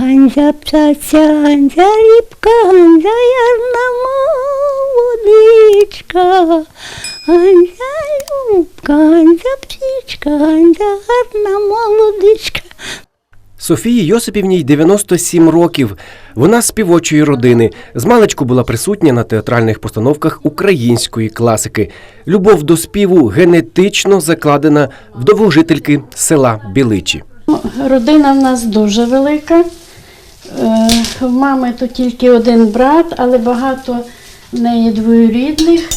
Ганзя птаця, ганзя рібка, ганзя ярна молодичка. Ганзя любка, ганзя птічка, ганзя гарна молодичка. Софії Йосипівній 97 років. Вона з співочої родини. Змалечку була присутня на театральних постановках української класики. Любов до співу генетично закладена в довгожительки села Біличі. Родина в нас дуже велика. В мами то тільки один брат, але багато в неї двоюрідних.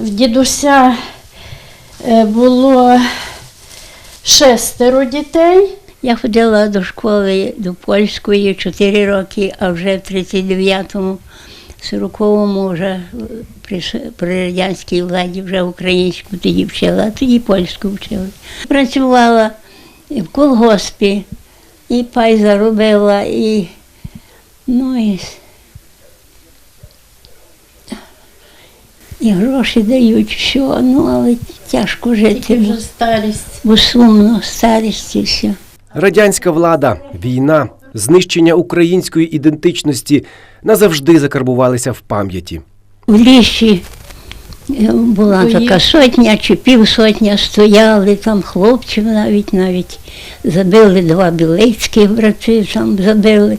В дідуся е, було шестеро дітей. Я ходила до школи до польської 4 роки, а вже в 39-му, 40-му вже при, при радянській владі вже українську тоді вчила, а тоді польську вчили. Працювала в колгоспі, і пай заробила, і ну і, і гроші дають, що, ну але тяжко жити, вже старість. бо сумно, старість і все. Радянська влада, війна, знищення української ідентичності назавжди закарбувалися в пам'яті. В лісі була Бої. така сотня чи півсотня стояли, там хлопців навіть навіть забили два білицькі брати, там забили.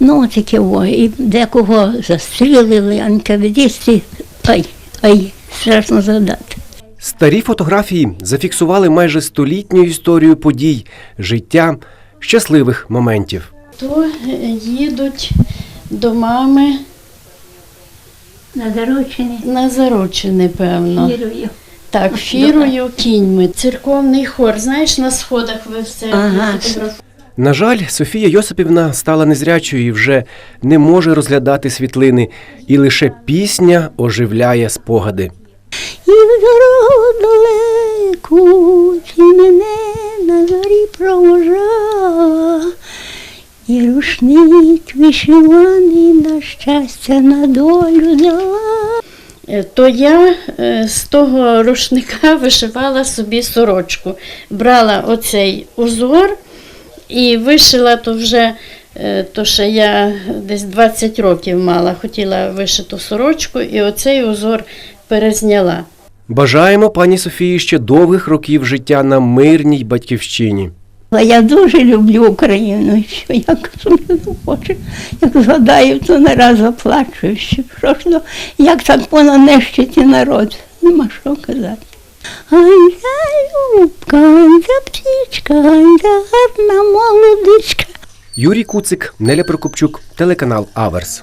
Ну, таке о. І декого застрілили, анкавідісти. Ай, ай, страшно згадати. Старі фотографії зафіксували майже столітню історію подій, життя, щасливих моментів. То е, їдуть до мами На заручені на заручини, певно. вірую. Так, фірою кіньми. Церковний хор. Знаєш, на сходах ви все Ага. На жаль, Софія Йосипівна стала незрячою і вже не може розглядати світлини, і лише пісня оживляє спогади. І в дорогу далеку ти мене на зорі провожала, і рушник вишиваний на щастя на долю дала. Е, То я е, з того рушника вишивала собі сорочку. Брала оцей узор і вишила то вже, е, то ще я десь 20 років мала, хотіла вишиту сорочку, і оцей узор перезняла. Бажаємо пані Софії ще довгих років життя на мирній батьківщині. Я дуже люблю Україну, що я кажу, не хочу. Як згадаю, то не раз заплачу. Що, ж, ну, як так понанищити народ? Нема що казати. Ганзя любка, ганзя птічка, ганзя гарна молодичка. Юрій Куцик, Неля Прокопчук, телеканал Аверс.